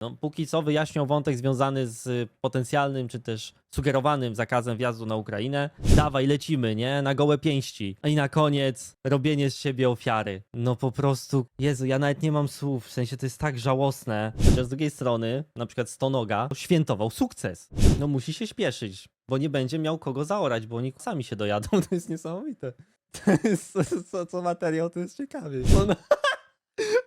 No, póki co wyjaśnią wątek związany z potencjalnym czy też sugerowanym zakazem wjazdu na Ukrainę. Dawaj, lecimy, nie? Na gołe pięści. I na koniec robienie z siebie ofiary. No po prostu, Jezu, ja nawet nie mam słów, w sensie to jest tak żałosne. Chociaż z drugiej strony, na przykład Stonoga świętował sukces. No musi się śpieszyć, bo nie będzie miał kogo zaorać, bo oni sami się dojadą. To jest niesamowite. To jest, co, co materiał, to jest ciekawie. No,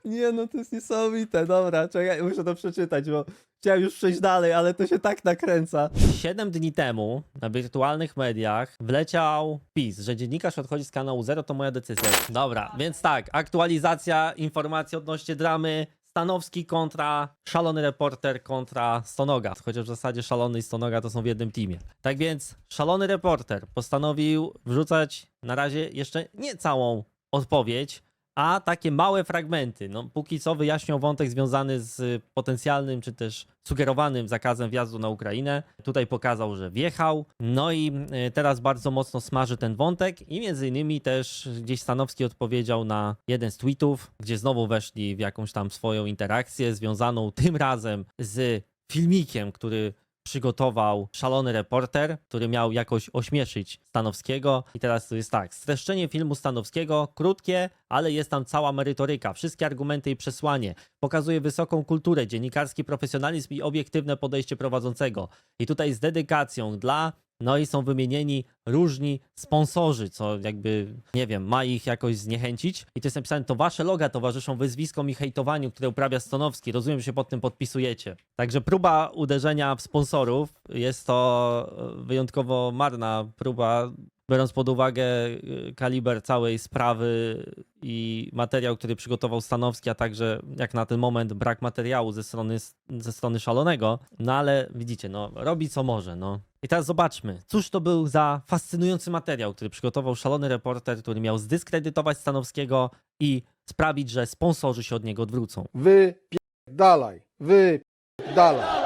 nie, no to jest niesamowite. Dobra, czekaj, muszę to przeczytać, bo chciałem już przejść dalej, ale to się tak nakręca. Siedem dni temu na wirtualnych mediach wleciał PiS, że dziennikarz odchodzi z kanału Zero, to moja decyzja. Dobra, więc tak, aktualizacja informacji odnośnie dramy. Stanowski kontra szalony reporter kontra Stonoga. Chociaż w zasadzie szalony i Stonoga to są w jednym teamie. Tak więc szalony reporter postanowił wrzucać na razie jeszcze nie całą odpowiedź, a takie małe fragmenty. No, póki co wyjaśnią wątek związany z potencjalnym czy też sugerowanym zakazem wjazdu na Ukrainę. Tutaj pokazał, że wjechał. No i y, teraz bardzo mocno smaży ten wątek i między innymi też gdzieś Stanowski odpowiedział na jeden z tweetów, gdzie znowu weszli w jakąś tam swoją interakcję związaną tym razem z filmikiem, który przygotował szalony reporter, który miał jakoś ośmieszyć Stanowskiego. I teraz to jest tak, streszczenie filmu Stanowskiego, krótkie, ale jest tam cała merytoryka, wszystkie argumenty i przesłanie. Pokazuje wysoką kulturę, dziennikarski profesjonalizm i obiektywne podejście prowadzącego. I tutaj z dedykacją dla no i są wymienieni różni sponsorzy, co jakby, nie wiem, ma ich jakoś zniechęcić. I to jest napisane, to wasze loga towarzyszą wyzwiskom i hejtowaniu, które uprawia Stonowski. Rozumiem, że się pod tym podpisujecie. Także próba uderzenia w sponsorów jest to e, wyjątkowo marna próba, biorąc pod uwagę y, kaliber całej sprawy i materiał, który przygotował Stanowski, a także jak na ten moment brak materiału ze strony, ze strony szalonego. No ale widzicie, no robi co może, no. I teraz zobaczmy, cóż to był za fascynujący materiał, który przygotował szalony reporter, który miał zdyskredytować Stanowskiego i sprawić, że sponsorzy się od niego odwrócą. Wypierdalaj, wypierdalaj.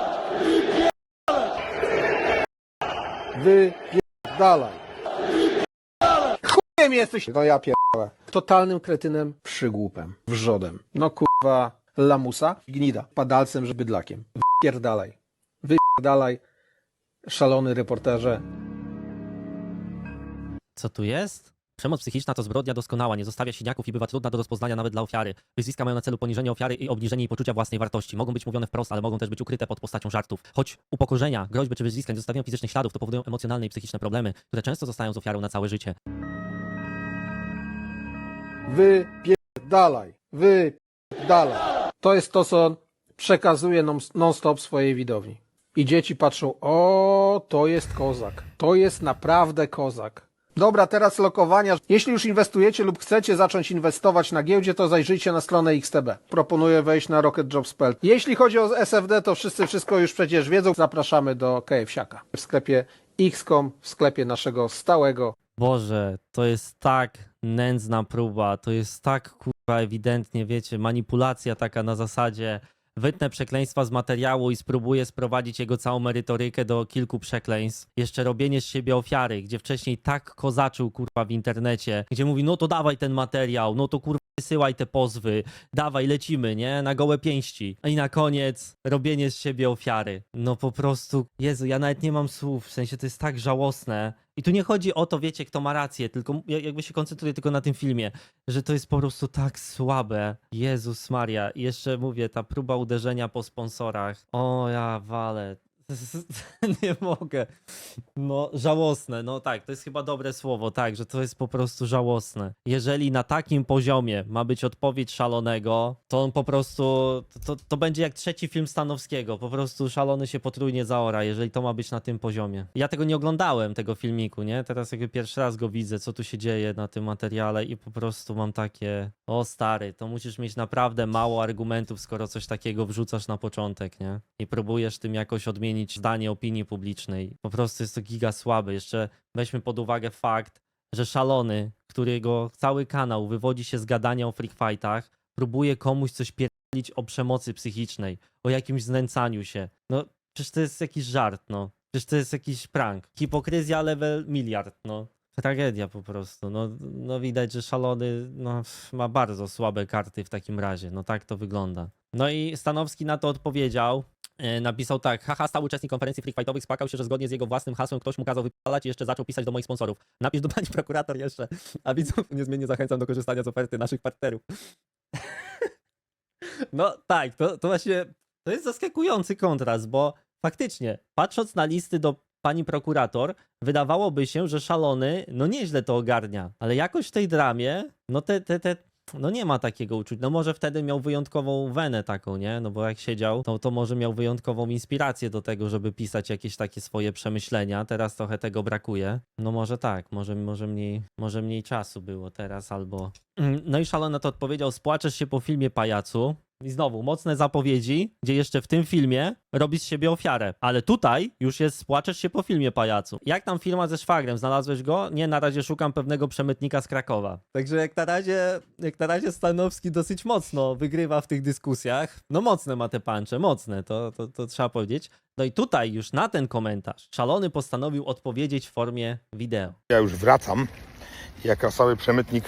Wypierdalaj. Chujem jesteś. No ja pierdolę. Totalnym kretynem, przygłupem, wrzodem. No kurwa, lamusa, gnida, padalcem, że bydlakiem. Wypierdalaj. Wypierdalaj, szalony reporterze. Co tu jest? Przemoc psychiczna to zbrodnia doskonała, nie zostawia siniaków i bywa trudna do rozpoznania nawet dla ofiary. Wyzwiska mają na celu poniżenie ofiary i obniżenie jej poczucia własnej wartości. Mogą być mówione wprost, ale mogą też być ukryte pod postacią żartów. Choć upokorzenia, groźby czy wyzwiska nie zostawiają fizycznych śladów, to powodują emocjonalne i psychiczne problemy, które często zostają z ofiarą na całe życie. Wypierdalaj, wypierdalaj. To jest to, co przekazuje non- non-stop swojej widowni. I dzieci patrzą, o, to jest kozak. To jest naprawdę kozak. Dobra, teraz lokowania. Jeśli już inwestujecie lub chcecie zacząć inwestować na giełdzie, to zajrzyjcie na stronę XTB. Proponuję wejść na RocketJobs.pl. Jeśli chodzi o SFD, to wszyscy wszystko już przecież wiedzą. Zapraszamy do KFsiaka. W sklepie XCOM, w sklepie naszego stałego Boże, to jest tak nędzna próba, to jest tak kurwa ewidentnie, wiecie, manipulacja taka na zasadzie wytnę przekleństwa z materiału i spróbuję sprowadzić jego całą merytorykę do kilku przekleństw. Jeszcze robienie z siebie ofiary, gdzie wcześniej tak kozaczył kurwa w internecie, gdzie mówi, no to dawaj ten materiał, no to kurwa wysyłaj te pozwy, dawaj, lecimy, nie? Na gołe pięści. I na koniec robienie z siebie ofiary. No po prostu, Jezu, ja nawet nie mam słów, w sensie to jest tak żałosne. I tu nie chodzi o to, wiecie, kto ma rację, tylko ja- jakby się koncentruję tylko na tym filmie, że to jest po prostu tak słabe. Jezus Maria. I jeszcze mówię, ta próba uderzenia po sponsorach. O, ja walę. Nie mogę. No, żałosne. No tak, to jest chyba dobre słowo, tak, że to jest po prostu żałosne. Jeżeli na takim poziomie ma być odpowiedź szalonego, to on po prostu, to, to, będzie jak trzeci film Stanowskiego. Po prostu szalony się potrójnie zaora, jeżeli to ma być na tym poziomie. Ja tego nie oglądałem, tego filmiku, nie? Teraz jakby pierwszy raz go widzę, co tu się dzieje na tym materiale i po prostu mam takie, o stary, to musisz mieć naprawdę mało argumentów, skoro coś takiego wrzucasz na początek, nie? I próbujesz tym jakoś odmienić zdanie opinii publicznej. Po prostu jest to giga słabe. Jeszcze weźmy pod uwagę fakt, że szalony, którego cały kanał wywodzi się z gadania o freak fightach, próbuje komuś coś pierdolić o przemocy psychicznej, o jakimś znęcaniu się. No, przecież to jest jakiś żart, no. Przecież to jest jakiś prank. Hipokryzja level miliard, no. Tragedia po prostu. No, no widać, że szalony no, ma bardzo słabe karty w takim razie. No tak to wygląda. No i Stanowski na to odpowiedział. E, Napisał tak, haha, stały uczestnik konferencji freak fightowych spłakał się, że zgodnie z jego własnym hasłem ktoś mu kazał wypalać i jeszcze zaczął pisać do moich sponsorów. Napisz do pani prokurator jeszcze, a widzów niezmiennie zachęcam do korzystania z oferty naszych partnerów. No tak, to, to właśnie, to jest zaskakujący kontrast, bo faktycznie, patrząc na listy do pani prokurator, wydawałoby się, że szalony, no nieźle to ogarnia, ale jakoś w tej dramie, no te, te, te, no nie ma takiego uczucia. No może wtedy miał wyjątkową wenę taką, nie? No bo jak siedział, to, to może miał wyjątkową inspirację do tego, żeby pisać jakieś takie swoje przemyślenia. Teraz trochę tego brakuje. No może tak, może, może, mniej, może mniej czasu było teraz albo... No i szalony na to odpowiedział, spłaczesz się po filmie pajacu. I znowu, mocne zapowiedzi, gdzie jeszcze w tym filmie robi z siebie ofiarę. Ale tutaj już jest spłaczesz się po filmie pajacu. Jak tam firma ze szwagrem? Znalazłeś go? Nie, na razie szukam pewnego przemytnika z Krakowa. Także jak na razie, jak na razie Stanowski dosyć mocno wygrywa w tych dyskusjach. No mocne ma te pancze, mocne, to, to, to trzeba powiedzieć. No i tutaj już na ten komentarz Szalony postanowił odpowiedzieć w formie wideo. Ja już wracam. Jak cały przemytnik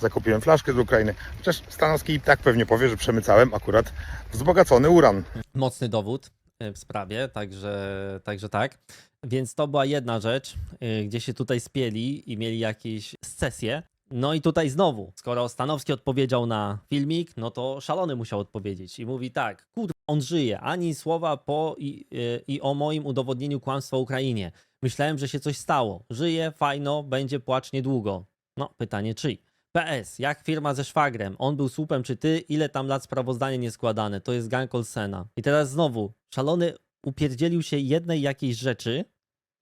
zakupiłem flaszkę z Ukrainy. Chociaż Stanowski i tak pewnie powie, że przemycałem akurat wzbogacony uran. mocny dowód y, w sprawie, także, także tak. Więc to była jedna rzecz, y, gdzie się tutaj spieli i mieli jakieś scesje. No i tutaj znowu, skoro Stanowski odpowiedział na filmik, no to Szalony musiał odpowiedzieć i mówi tak, kurwa, on żyje, ani słowa po i, y, i o moim udowodnieniu kłamstwa Ukrainie. Myślałem, że się coś stało. Żyje, fajno, będzie płacz niedługo. No, pytanie czyj? PS, jak firma ze szwagrem? On był słupem czy ty? Ile tam lat sprawozdanie nieskładane? To jest gang Olsena. I teraz znowu, szalony upierdzielił się jednej jakiejś rzeczy,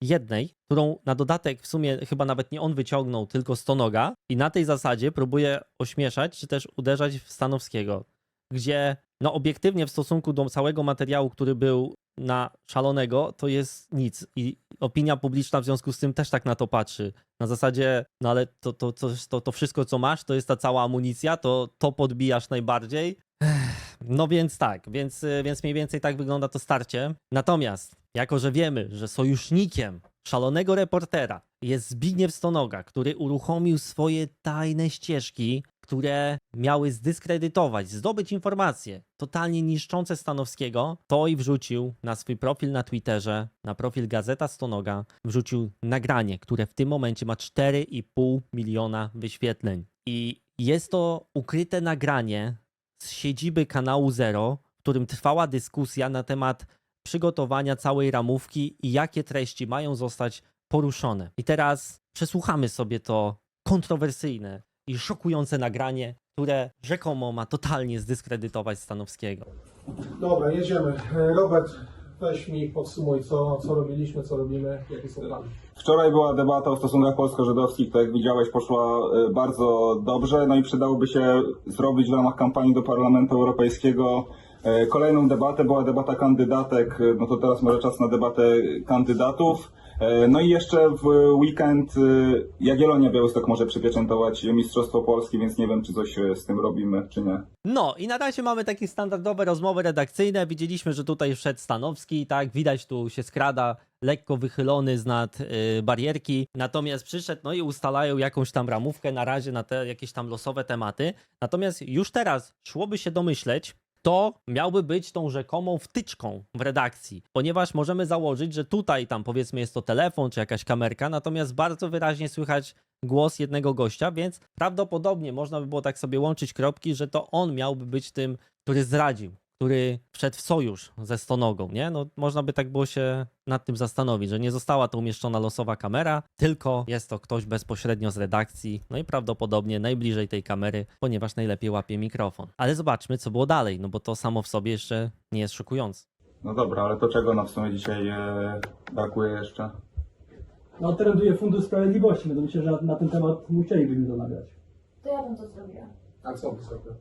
jednej, którą na dodatek w sumie chyba nawet nie on wyciągnął, tylko Stonoga i na tej zasadzie próbuje ośmieszać, czy też uderzać w Stanowskiego, gdzie no obiektywnie w stosunku do całego materiału, który był na szalonego, to jest nic. I opinia publiczna w związku z tym też tak na to patrzy. Na zasadzie, no ale to, to, to, to, wszystko, co masz, to jest ta cała amunicja, to to podbijasz najbardziej. No więc tak, więc, y, więc mniej więcej tak wygląda to starcie. Natomiast, jako że wiemy, że sojusznikiem szalonego reportera jest Zbigniew Stonoga, który uruchomił swoje tajne ścieżki, które miały zdyskredytować, zdobyć informacje totalnie niszczące Stanowskiego, to i wrzucił na swój profil na Twitterze, na profil Gazeta Stonoga, wrzucił nagranie, które w tym momencie ma 4,5 miliona wyświetleń. I jest to ukryte nagranie z siedziby kanału Zero, w którym trwała dyskusja na temat przygotowania całej ramówki i jakie treści mają zostać poruszone. I teraz przesłuchamy sobie to kontrowersyjne i szokujące nagranie, które rzekomo ma totalnie zdyskredytować Stanowskiego. Dobra, jedziemy. Robert, weź mi podsumuj, co, co robiliśmy, co robimy, jakie są plany. Wczoraj była debata o stosunkach polsko-żydowskich, tak jak widziałeś, poszła e, bardzo dobrze, no i przydałoby się zrobić w ramach kampanii do Parlamentu Europejskiego e, kolejną debatę, była debata kandydatek, e, no to teraz może czas na debatę kandydatów. E, No i jeszcze w weekend e, Jagiellonia Białystok może przypieczętować Mistrzostwo Polski, więc nie wiem, czy coś e, z tym robimy, czy nie. No i na razie mamy takie standardowe rozmowy redakcyjne. Widzieliśmy, że tutaj wszedł Stanowski, tak, widać tu się skrada, lekko wychylony z nad barierki. Natomiast przyszedł, no i ustalają jakąś tam ramówkę na razie na te jakieś tam losowe tematy. Natomiast już teraz szłoby się domyśleć, to miałby być tą rzekomą wtyczką w redakcji, ponieważ możemy założyć, że tutaj tam powiedzmy jest to telefon czy jakaś kamerka, natomiast bardzo wyraźnie słychać głos jednego gościa, więc prawdopodobnie można by było tak sobie łączyć kropki, że to on miałby być tym, który zdradził, który wszedł w sojusz ze Stonogą, nie? No można by tak było się nad tym zastanowić, że nie została to umieszczona losowa kamera, tylko jest to ktoś bezpośrednio z redakcji, no i prawdopodobnie najbliżej tej kamery, ponieważ najlepiej łapie mikrofon. Ale zobaczmy, co było dalej, no bo to samo w sobie jeszcze nie jest szokujące. No dobra, ale to czego nam w sumie dzisiaj e, brakuje jeszcze? No, trenduje Fundusz Sprawiedliwości, więc myślę, że na, ten temat musielibyśmy to nagrać. To ja bym to zrobiła. A co by zrobił?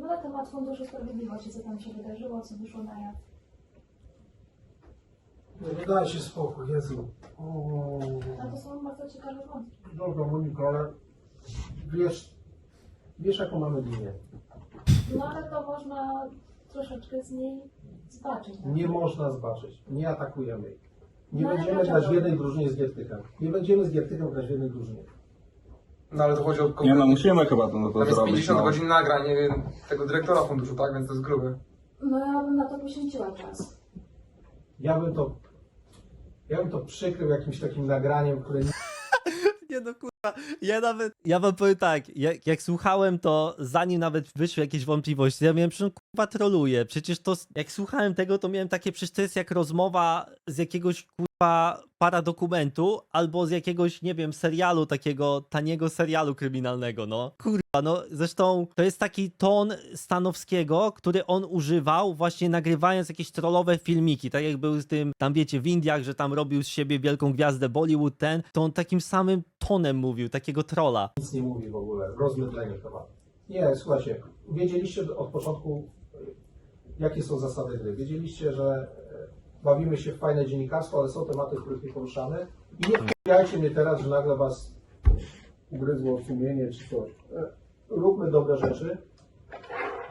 No na temat Funduszu Sprawiedliwości, co tam się wydarzyło, co wyszło na jaw. Nie daj się spokój, Jezu. A to są bardzo ciekawe wątki. Dobra, Moniko, ale wiesz, wiesz jaką mamy linię. No ale to można troszeczkę z niej zbaczyć. tak? Nie można zbaczyć. Nie atakujemy jej. Nie No ale będziemy dlaczego? grać w jednej drużynie z Giertychem. Nie będziemy z Giertychem grać w jednej drużynie. No ale to chodzi o Nie no, musimy chyba to, no, to Tam jest zrobić. 50 No. godzin nagrań, nie wiem, tego dyrektora funduszu, tak? Więc to jest grube. No ja bym na to poświęciła czas. Ja bym to, ja bym to przykrył jakimś takim nagraniem, które Nie no kurwa, ja nawet, ja wam powiem tak, jak, jak słuchałem to, zanim nawet wyszły jakieś wątpliwości, ja miałem, przecież on, kurwa troluje, przecież to, jak słuchałem tego, to miałem takie, przecież to jest jak rozmowa z jakiegoś kurwa paradokumentu, albo z jakiegoś, nie wiem, serialu takiego, taniego serialu kryminalnego, no. Kurwa, no, zresztą to jest taki ton Stanowskiego, który on używał właśnie nagrywając jakieś trollowe filmiki, tak jak był z tym, tam wiecie, w Indiach, że tam robił z siebie wielką gwiazdę Bollywood ten, to on takim samym tonem mówił, takiego trolla. nic nie mówi w ogóle, rozmydlenie tematu. Nie, słuchajcie, wiedzieliście od początku, jakie są zasady gry. Wiedzieliście, że bawimy się w fajne dziennikarstwo, ale są tematy, których nie poruszamy. I nie wkupiajcie mnie teraz, że nagle was ugryzło sumienie czy coś. Y, Róbmy dobre rzeczy,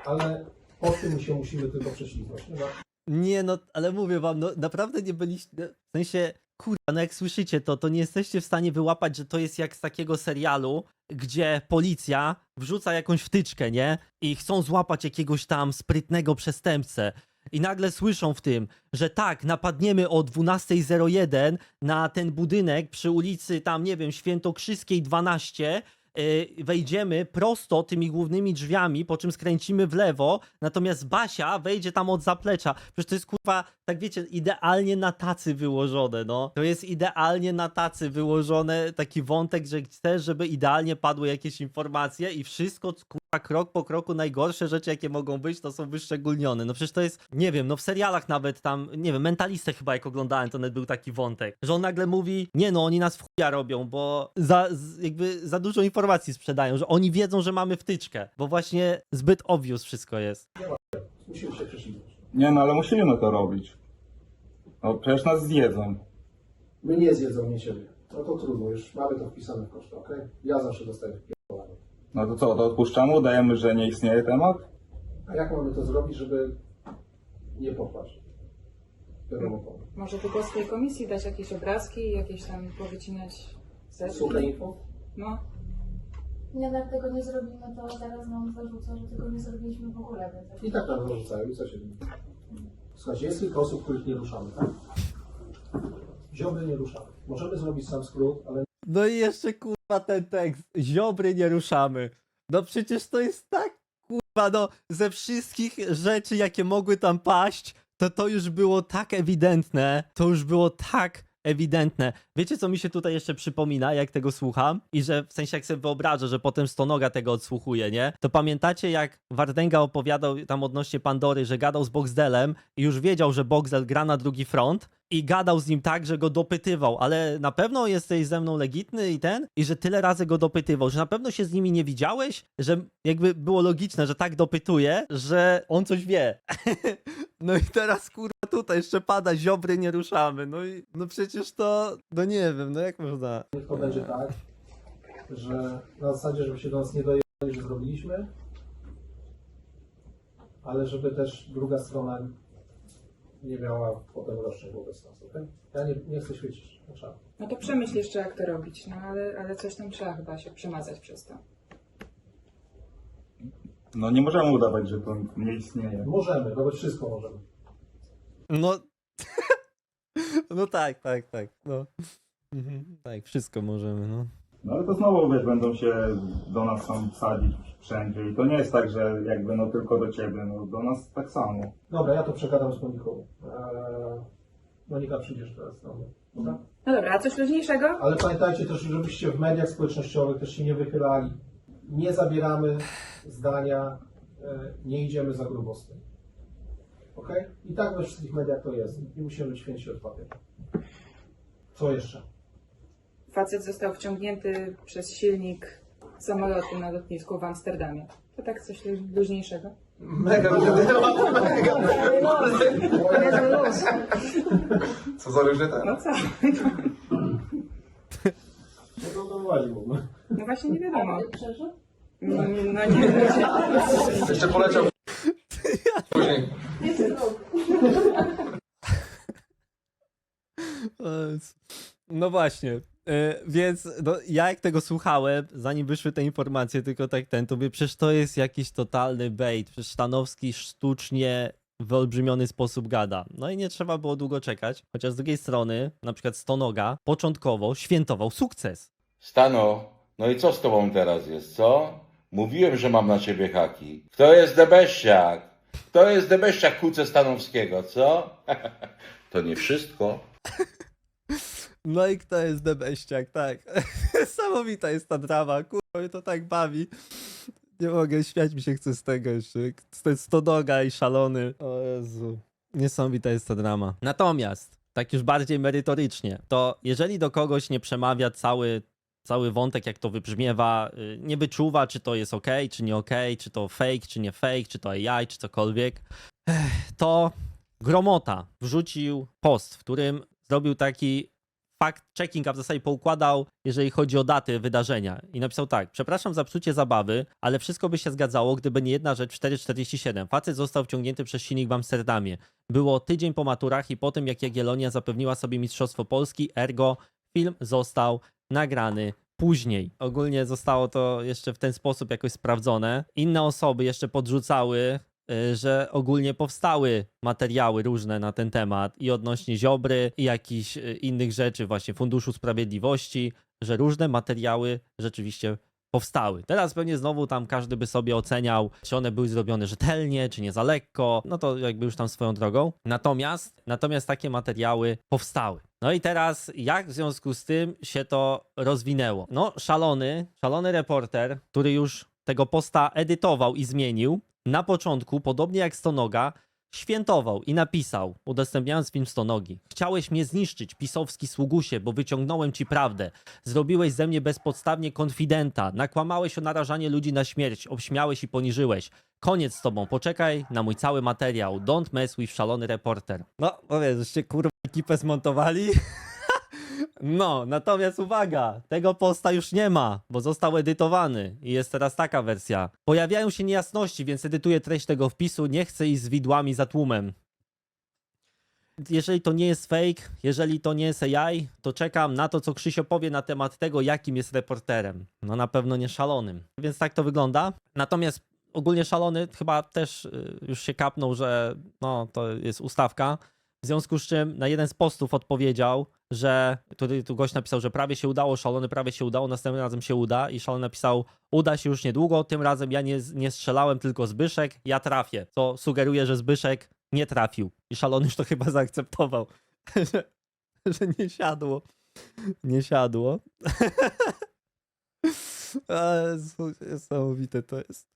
ale po tym się musimy tylko prześlizgnąć. Nie ma Nie no, ale mówię wam, no naprawdę nie byliście, w sensie, kurwa, no jak słyszycie to, to nie jesteście w stanie wyłapać, że to jest jak z takiego serialu, gdzie policja wrzuca jakąś wtyczkę, nie? I chcą złapać jakiegoś tam sprytnego przestępcę. I nagle słyszą w tym, że tak, napadniemy o 12.01 na ten budynek przy ulicy tam, nie wiem, Świętokrzyskiej 12, y, wejdziemy prosto tymi głównymi drzwiami, po czym skręcimy w lewo, natomiast Basia wejdzie tam od zaplecza. Przecież to jest kurwa, tak wiecie, idealnie na tacy wyłożone, no. To jest idealnie na tacy wyłożone taki wątek, że chcesz, żeby idealnie padły jakieś informacje i wszystko krok po kroku najgorsze rzeczy, jakie mogą być, to są wyszczególnione. No przecież to jest, nie wiem, no w serialach nawet tam, nie wiem, Mentalistę chyba jak oglądałem, to nawet był taki wątek, że on nagle mówi, nie no, oni nas w chuja robią, bo za, z, jakby za dużo informacji sprzedają, że oni wiedzą, że mamy wtyczkę, bo właśnie zbyt obvious wszystko jest. musimy się. Nie no, ale musimy to robić. No przecież nas zjedzą. My nie zjedzą nie ciebie. No to trudno, już mamy to wpisane w koszty, okej? Ja zawsze dostaję. No to co, to odpuszczamy, udajemy, że nie istnieje temat? A jak mamy to zrobić, żeby nie popaść? Może tylko z tej komisji dać jakieś obrazki i jakieś tam powycinać? Suche info? No, Nie, jak tego nie zrobimy, to zaraz nam zarzucą, że tego nie zrobiliśmy w ogóle. Więc I tak nam zarzucają i co się dzieje? Słuchajcie, jest kilka osób, których nie ruszamy, tak? Ziobry nie ruszamy. Możemy zrobić sam skrót, ale No i jeszcze kurwa ten tekst, ziobry nie ruszamy. No przecież to jest tak kurwa, no ze wszystkich rzeczy, jakie mogły tam paść, to to już było tak ewidentne, to już było tak ewidentne. Wiecie, co mi się tutaj jeszcze przypomina, jak tego słucham? I że w sensie, jak sobie wyobrażę, że potem Stonoga tego odsłuchuje, nie? To pamiętacie, jak Wardęga opowiadał tam odnośnie Pandory, że gadał z Boxdelem i już wiedział, że Boxdel gra na drugi front i gadał z nim tak, że go dopytywał, ale na pewno jesteś ze mną legitny i ten? I że tyle razy go dopytywał, że na pewno się z nimi nie widziałeś? Że jakby było logiczne, że tak dopytuje, że on coś wie. no i teraz kurwa tutaj jeszcze pada, ziobry nie ruszamy. No i no przecież to, no nie wiem, no jak można... to będzie tak, że na zasadzie, żeby się do nas nie dojechali, że zrobiliśmy, ale żeby też druga strona nie miała potem roszczeń wobec nas, okej? Ja nie, nie chcę świecić na no to przemyśl jeszcze jak to robić, no ale, ale coś tam trzeba chyba się przemazać przez to. No nie możemy udawać, że to nie istnieje. Możemy, robić wszystko możemy. No... no tak, tak, tak, no. Mhm, tak, wszystko możemy, no. No ale to znowu, wiesz, będą się do nas tam sadzić wszędzie i to nie jest tak, że jakby no tylko do ciebie, no do nas tak samo. Dobra, ja to przegadam z Moniką. Eee, Monika, przyjdziesz teraz do mnie. Dobra? No dobra, a coś luźniejszego? Ale pamiętajcie też, żebyście w mediach społecznościowych też się nie wychylali. Nie zabieramy zdania, e, nie idziemy za grubo z tym. Ok? I tak we wszystkich mediach to jest. Nie musimy być święci od papieru. Co jeszcze? Facet został wciągnięty przez silnik samolotu na lotnisku w Amsterdamie. To tak coś lu- luźniejszego. Mega mega. Co za różny temat. No co? No to w ogóle. No właśnie nie wiadomo. No, no nie. Jeszcze poleciał później. Jest rok. O Jezu. No właśnie. y, Więc no, ja jak tego słuchałem, zanim wyszły te informacje, tylko tak ten, to mówię, przecież to jest jakiś totalny bait. Przecież Stanowski sztucznie wyolbrzymiony sposób gada. No i nie trzeba było długo czekać, chociaż z drugiej strony, na przykład Stonoga początkowo świętował sukces. Stano, no i co z tobą teraz jest, co? Mówiłem, że mam na ciebie haki. Kto jest debeściak? Kto jest debeściak kuce Stanowskiego, co? to nie wszystko. No i kto jest debeściak, tak. Niesamowita jest ta drama, kurwa, mnie to tak bawi. Nie mogę, śmiać mi się chce z tego jeszcze. Ten stodoga i szalony. O Jezu. Niesamowita jest ta drama. Natomiast, tak już bardziej merytorycznie, to jeżeli do kogoś nie przemawia cały, cały wątek, jak to wybrzmiewa, y, nie wyczuwa, czy to jest ok, czy nie ok, czy to fake, czy nie fake, czy to AI, czy cokolwiek, to Gromota wrzucił post, w którym zrobił taki fact-checking, a w zasadzie poukładał, jeżeli chodzi o daty wydarzenia. I napisał tak, przepraszam za psucie zabawy, ale wszystko by się zgadzało, gdyby nie jedna rzecz 4.47. Facet został wciągnięty przez silnik w Amsterdamie. Było tydzień po maturach i po tym, jak Jagiellonia zapewniła sobie Mistrzostwo Polski, ergo film został nagrany później. Ogólnie zostało to jeszcze w ten sposób jakoś sprawdzone. Inne osoby jeszcze podrzucały, że ogólnie powstały materiały różne na ten temat i odnośnie Ziobry i jakichś y, innych rzeczy, właśnie Funduszu Sprawiedliwości, że różne materiały rzeczywiście powstały. Teraz pewnie znowu tam każdy by sobie oceniał, czy one były zrobione rzetelnie, czy nie za lekko, no to jakby już tam swoją drogą. Natomiast, natomiast takie materiały powstały. No i teraz jak w związku z tym się to rozwinęło? No szalony, szalony reporter, który już tego posta edytował i zmienił, na początku, podobnie jak Stonoga, świętował i napisał, udostępniając film Stonogi. Chciałeś mnie zniszczyć, pisowski sługusie, bo wyciągnąłem ci prawdę. Zrobiłeś ze mnie bezpodstawnie konfidenta. Nakłamałeś o narażanie ludzi na śmierć. Obśmiałeś i poniżyłeś. Koniec z tobą. Poczekaj na mój cały materiał. Don't mess with szalony reporter. No, powiedz, żeście kurwa ekipę zmontowali? No, natomiast uwaga, tego posta już nie ma, bo został edytowany i jest teraz taka wersja. Pojawiają się niejasności, więc edytuję treść tego wpisu, nie chcę iść z widłami za tłumem. Jeżeli to nie jest fake, jeżeli to nie jest AI, to czekam na to, co Krzysio powie na temat tego, jakim jest reporterem. No na pewno nie szalonym. Więc tak to wygląda. Natomiast ogólnie szalony chyba też y, już się kapnął, że no to jest ustawka. W związku z czym na jeden z postów odpowiedział, że tutaj tu gość napisał, że prawie się udało, szalony prawie się udało, następnym razem się uda i szalony napisał, uda się już niedługo, tym razem ja nie, nie strzelałem, tylko Zbyszek, ja trafię, co sugeruje, że Zbyszek nie trafił i szalony już to chyba zaakceptował, że, że nie siadło, nie siadło. Jezu, Niesamowite to jest.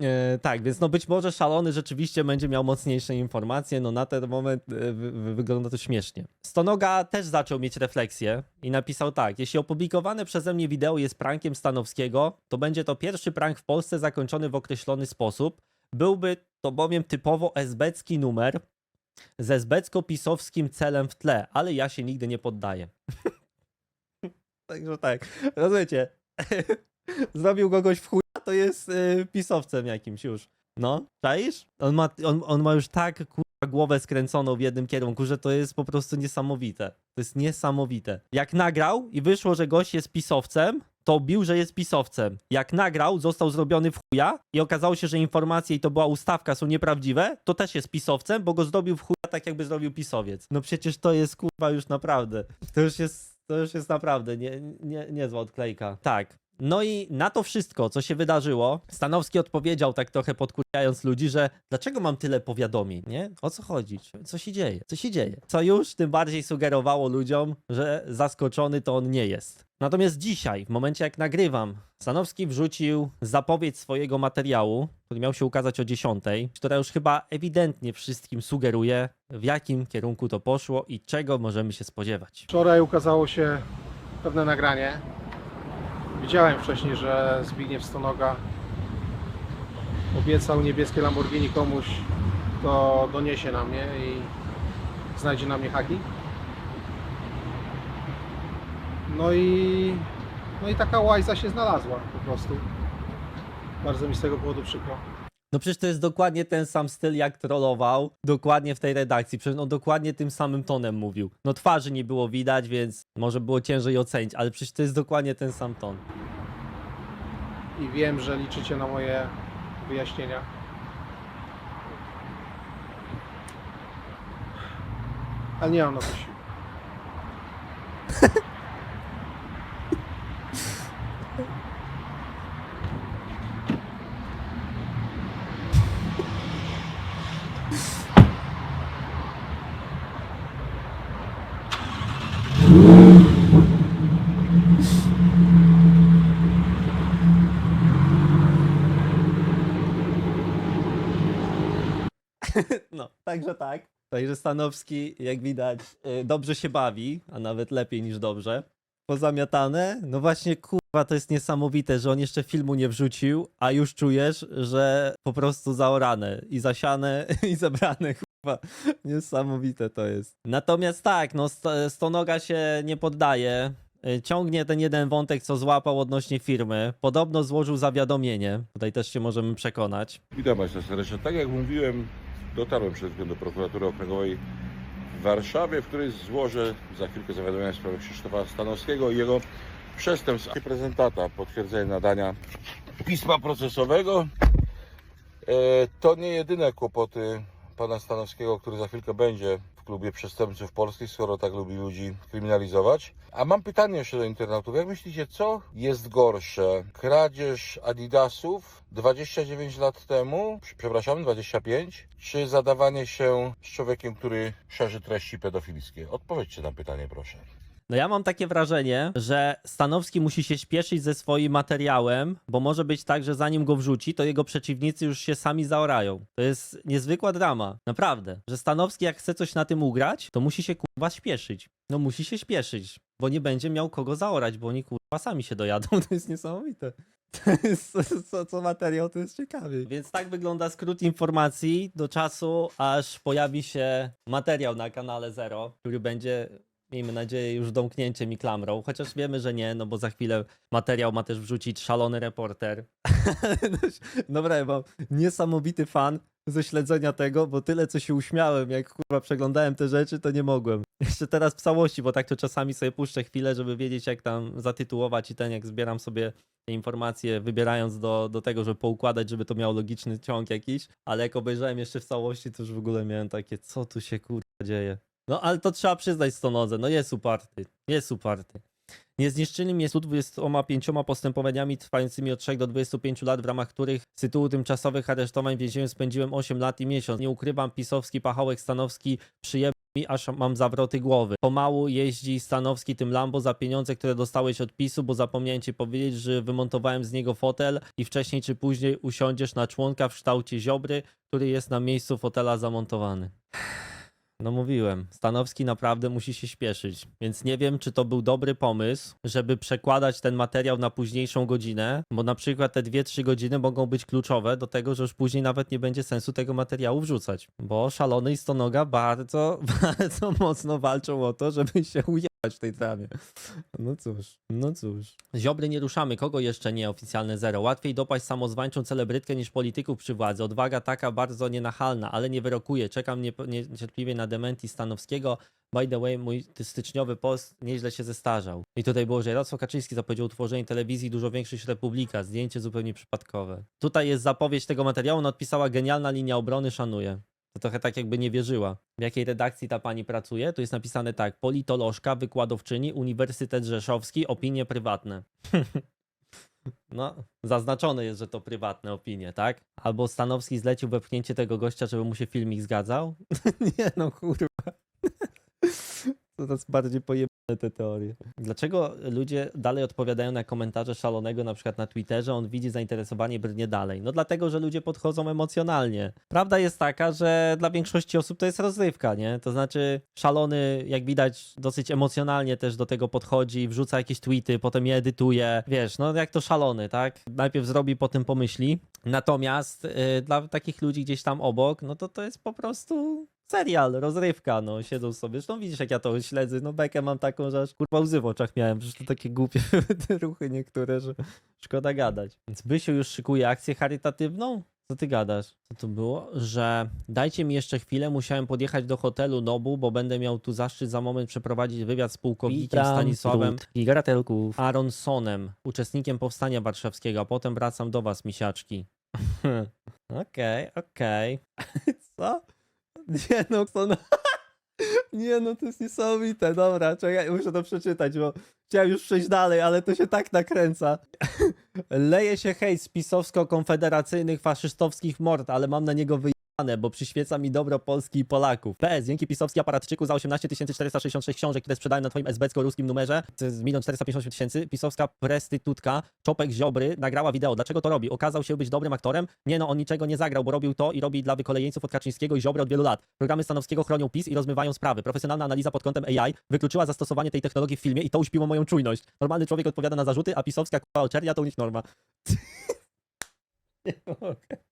E, tak, więc no być może szalony rzeczywiście będzie miał mocniejsze informacje, no na ten moment e, wy, wy, wygląda to śmiesznie. Stonoga też zaczął mieć refleksję i napisał tak, jeśli opublikowane przeze mnie wideo jest prankiem Stanowskiego, to będzie to pierwszy prank w Polsce zakończony w określony sposób. Byłby to bowiem typowo esbecki numer ze esbecko-pisowskim celem w tle, ale ja się nigdy nie poddaję. Także tak, rozumiecie, zrobił kogoś w chuj to jest y, pisowcem jakimś już. No, czaisz? On ma, on, on ma już tak kurwa, głowę skręconą w jednym kierunku, że to jest po prostu niesamowite. To jest niesamowite. Jak nagrał i wyszło, że gość jest pisowcem, to bił, że jest pisowcem. Jak nagrał, został zrobiony w chuja i okazało się, że informacje i to była ustawka są nieprawdziwe, to też jest pisowcem, bo go zdobił w chuja tak jakby zrobił pisowiec. No przecież to jest kurwa już naprawdę. To już jest, to już jest naprawdę nie, nie, niezła odklejka. Tak. No i na to wszystko, co się wydarzyło, Stanowski odpowiedział tak trochę podkurając ludzi, że dlaczego mam tyle powiadomień, nie? O co chodzi? Co się dzieje? Co się dzieje? Co już tym bardziej sugerowało ludziom, że zaskoczony to on nie jest. Natomiast dzisiaj, w momencie jak nagrywam, Stanowski wrzucił zapowiedź swojego materiału, który miał się ukazać o 10, która już chyba ewidentnie wszystkim sugeruje, w jakim kierunku to poszło i czego możemy się spodziewać. Wczoraj ukazało się pewne nagranie. Widziałem wcześniej, że Zbigniew Stonoga obiecał niebieskie Lamborghini komuś, kto doniesie na mnie i znajdzie na mnie haki. No i, no i taka łajza się znalazła po prostu. Bardzo mi z tego powodu przykro. No przecież to jest dokładnie ten sam styl, jak trollował, dokładnie w tej redakcji. Przecież on dokładnie tym samym tonem mówił. No twarzy nie było widać, więc może było ciężej ocenić, ale przecież to jest dokładnie ten sam ton. I wiem, że liczycie na moje wyjaśnienia. Ale nie mam na to sił. No, także tak. Także Stanowski, jak widać, y, dobrze się bawi, a nawet lepiej niż dobrze. Pozamiatane? No właśnie, kurwa, to jest niesamowite, że on jeszcze filmu nie wrzucił, a już czujesz, że po prostu zaorane i zasiane i zebrane, kurwa. Niesamowite to jest. Natomiast tak, no Sto- Stonoga się nie poddaje. Y, Ciągnie ten jeden wątek, co złapał odnośnie firmy. Podobno złożył zawiadomienie. Tutaj też się możemy przekonać. Witam Państwa serdecznie. Tak jak mówiłem, dotarłem przed chwilą do prokuratury okręgowej w Warszawie, w której złożę za chwilkę zawiadomienie w sprawie Krzysztofa Stanowskiego i jego przestępstw reprezentata potwierdzenia nadania pisma procesowego. E, To nie jedyne kłopoty pana Stanowskiego, który za chwilkę będzie w klubie przestępców polskich, skoro tak lubi ludzi kryminalizować. A mam pytanie jeszcze do internautów. Jak myślicie, co jest gorsze? Kradzież Adidasów 29 lat temu, przepraszam, 25, czy zadawanie się z człowiekiem, który szerzy treści pedofilskie? Odpowiedzcie na pytanie, proszę. No ja mam takie wrażenie, że Stanowski musi się śpieszyć ze swoim materiałem, bo może być tak, że zanim go wrzuci, to jego przeciwnicy już się sami zaorają. To jest niezwykła drama, naprawdę. Że Stanowski jak chce coś na tym ugrać, to musi się kurwa śpieszyć. No musi się śpieszyć, bo nie będzie miał kogo zaorać, bo oni kurwa sami się dojadą. To jest niesamowite. To jest, co, co materiał, to jest ciekawy. Więc tak wygląda skrót informacji do czasu, aż pojawi się materiał na kanale Zero, który będzie miejmy nadzieję, już domknięciem i klamrą, chociaż wiemy, że nie, no bo za chwilę materiał ma też wrzucić szalony reporter. Dobra, ja mam niesamowity fan ze śledzenia tego, bo tyle co się uśmiałem, jak kurwa przeglądałem te rzeczy, to nie mogłem. Jeszcze teraz w całości, bo tak to czasami sobie puszczę chwilę, żeby wiedzieć jak tam zatytułować i ten, jak zbieram sobie te informacje, wybierając do, do tego, żeby poukładać, żeby to miało logiczny ciąg jakiś, ale jak obejrzałem jeszcze w całości, to już w ogóle miałem takie, co tu się kurwa dzieje. No ale to trzeba przyznać Stonodze, no jest uparty, jest uparty. Niezniszczalnym jest 25 postępowaniami trwającymi od 3 do 25 lat, w ramach których z tytułu tymczasowych aresztowań w więzieniu spędziłem 8 lat i miesiąc. Nie ukrywam, pisowski pachołek Stanowski przyjemny mi, aż mam zawroty głowy. Pomału jeździ Stanowski tym Lambo za pieniądze, które dostałeś od PiSu, bo zapomniałem ci powiedzieć, że wymontowałem z niego fotel i wcześniej czy później usiądziesz na członka w kształcie ziobry, który jest na miejscu fotela zamontowany. No mówiłem, Stanowski naprawdę musi się śpieszyć, więc nie wiem, czy to był dobry pomysł, żeby przekładać ten materiał na późniejszą godzinę, bo na przykład te 2-3 godziny mogą być kluczowe do tego, że już później nawet nie będzie sensu tego materiału wrzucać, bo Szalony i Stonoga bardzo, bardzo mocno walczą o to, żeby się ujechać w tej tramie. No cóż, no cóż. Ziobry nie ruszamy, kogo jeszcze nie oficjalne zero? Łatwiej dopaść samozwańczą celebrytkę niż polityków przy władzy. Odwaga taka bardzo nienachalna, ale nie wyrokuje. Czekam nie- niecierpliwie na dementi Stanowskiego. By the way, mój styczniowy post nieźle się zestarzał. I tutaj było, że Jarosław Kaczyński zapowiedział utworzenie telewizji dużo większej niż Republika. Zdjęcie zupełnie przypadkowe. Tutaj jest zapowiedź tego materiału, ona odpisała genialna linia obrony, szanuję. To trochę tak jakby nie wierzyła. W jakiej redakcji ta pani pracuje? Tu jest napisane tak. Politolożka, wykładowczyni, Uniwersytet Rzeszowski, opinie prywatne. No, zaznaczone jest, że to prywatne opinie, tak? Albo Stanowski zlecił wepchnięcie tego gościa, żeby mu się filmik zgadzał? nie no, kurwa. Coraz bardziej pojebane te teorie. Dlaczego ludzie dalej odpowiadają na komentarze szalonego, na przykład na Twitterze, on widzi zainteresowanie, brnie dalej? No dlatego, że ludzie podchodzą emocjonalnie. Prawda jest taka, że dla większości osób to jest rozrywka, nie? To znaczy szalony, jak widać, dosyć emocjonalnie też do tego podchodzi, wrzuca jakieś tweety, potem je edytuje. Wiesz, no jak to szalony, tak? Najpierw zrobi, potem pomyśli. Natomiast y, dla takich ludzi gdzieś tam obok, no to to jest po prostu serial, rozrywka, no, siedzą sobie. Zresztą widzisz, jak ja to śledzę, no bekę mam taką, że aż kurwa łzy w oczach miałem, przecież to takie głupie ruchy niektóre, że szkoda gadać. Więc Bysiu już szykuje akcję charytatywną? Co ty gadasz? Co to było? Że dajcie mi jeszcze chwilę, musiałem podjechać do hotelu Nobu, bo będę miał tu zaszczyt za moment przeprowadzić wywiad z pułkownikiem Stanisławem Gigaratelków. Aronsonem, uczestnikiem Powstania Warszawskiego, a potem wracam do was, misiaczki. Okej, okej. Co? Nie no, no... Nie no, to jest niesamowite. Dobra, czekaj, muszę to przeczytać, bo chciałem już przejść dalej, ale to się tak nakręca. Leje się hejt z pisowsko-konfederacyjnych faszystowskich mord, ale mam na niego wyjebane, bo przyświeca mi dobro Polski i Polaków. PS, dzięki pisowski aparatczyku za 18 466 książek, które sprzedałem na twoim esbecko-ruskim numerze, jest 1 450 tysięcy, pisowska prestytutka Czopek Ziobry nagrała wideo. Dlaczego to robi? Okazał się być dobrym aktorem? Nie no, on niczego nie zagrał, bo robił to i robi dla wykolejeńców od Kaczyńskiego i Ziobry od wielu lat. Programy Stanowskiego chronią PiS i rozmywają sprawy. Profesjonalna analiza pod kątem AI wykluczyła zastosowanie tej technologii w filmie i to uśpiło moją czujność. Normalny człowiek odpowiada na zarzuty, a pisowska k***a to u nich norma. Nie mogę.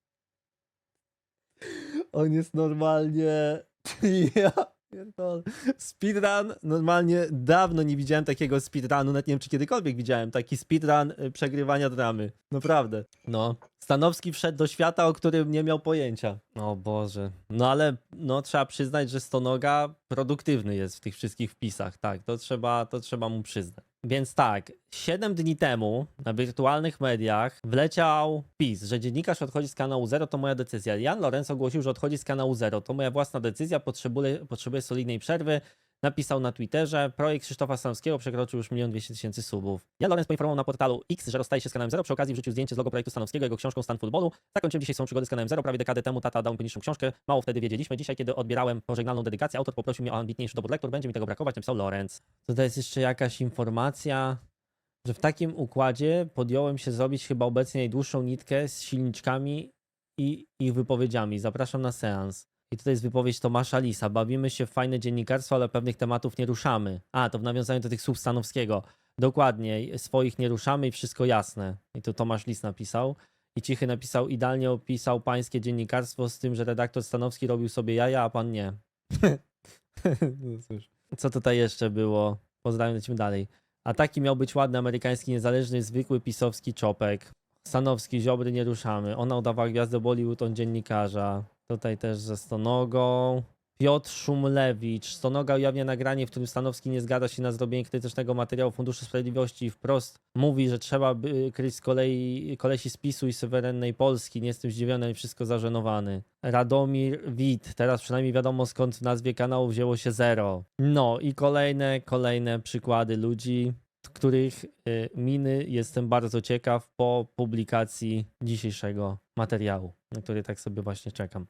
On jest normalnie... Ja pierdolę. Speedrun, normalnie dawno nie widziałem takiego speedrunu, nawet nie wiem czy kiedykolwiek widziałem taki speedrun y, przegrywania dramy. Naprawdę. No. Stanowski wszedł do świata, o którym nie miał pojęcia. O Boże. No ale no trzeba przyznać, że Stonoga produktywny jest w tych wszystkich wpisach. Tak, to trzeba, to trzeba mu przyznać. Więc tak, 7 dni temu na wirtualnych mediach wleciał PiS, że dziennikarz odchodzi z kanału Zero, to moja decyzja. Jan Lorenz ogłosił, że odchodzi z kanału Zero. To moja własna decyzja, potrzebuję, potrzebuję solidnej przerwy. Napisał na Twitterze, projekt Krzysztofa Stanowskiego przekroczył już 1 200 tysięcy subów. Jan Lorenz poinformował na portalu X, że rozstaje się z kanałem Zero. Przy okazji wrzucił zdjęcie z logo projektu Stanowskiego, jego książką Stan Futbolu. Zakończyłem dzisiaj swoją przygodę z kanałem Zero. Prawie dekadę temu tata dał mi piękniejszą książkę. Mało wtedy wiedzieliśmy. Dzisiaj, kiedy odbierałem pożegnalną dedykację, autor poprosił mnie o ambitniejszy dobór lektur. Będzie mi tego brakować, napisał Lorenz. Tutaj jest jeszcze jakaś informacja, że w takim układzie podjąłem się zrobić chyba obecnie najdłuższą nitkę z silniczkami i ich wypowiedziami. Zapraszam na seans. I tutaj jest wypowiedź Tomasza Lisa. Bawimy się w fajne dziennikarstwo, ale pewnych tematów nie ruszamy. A, to w nawiązaniu do tych słów Stanowskiego. Dokładnie, swoich nie ruszamy i wszystko jasne. I tu Tomasz Lis napisał. I Cichy napisał, idealnie opisał pańskie dziennikarstwo z tym, że redaktor Stanowski robił sobie jaja, a pan nie. no cóż. Co tutaj jeszcze było? Pozdrawiam, lecimy dalej. A taki miał być ładny, amerykański, niezależny, zwykły pisowski czopek. Stanowski, Ziobry nie ruszamy. Ona udawała gwiazdę Bollywood, on dziennikarza. Tutaj też ze Stonogą. Piotr Szumlewicz. Stonoga ujawnia nagranie, w którym Stanowski nie zgadza się na zrobienie krytycznego materiału Funduszu Sprawiedliwości i wprost mówi, że trzeba by kryć z kolei kolesi z i suwerennej Polski. Nie jestem zdziwiony, ale wszystko zażenowany. Radomir Wit. Teraz przynajmniej wiadomo skąd w nazwie kanału wzięło się zero. No i kolejne, kolejne przykłady ludzi, których y, miny jestem bardzo ciekaw po publikacji dzisiejszego materiału, na który tak sobie właśnie czekam.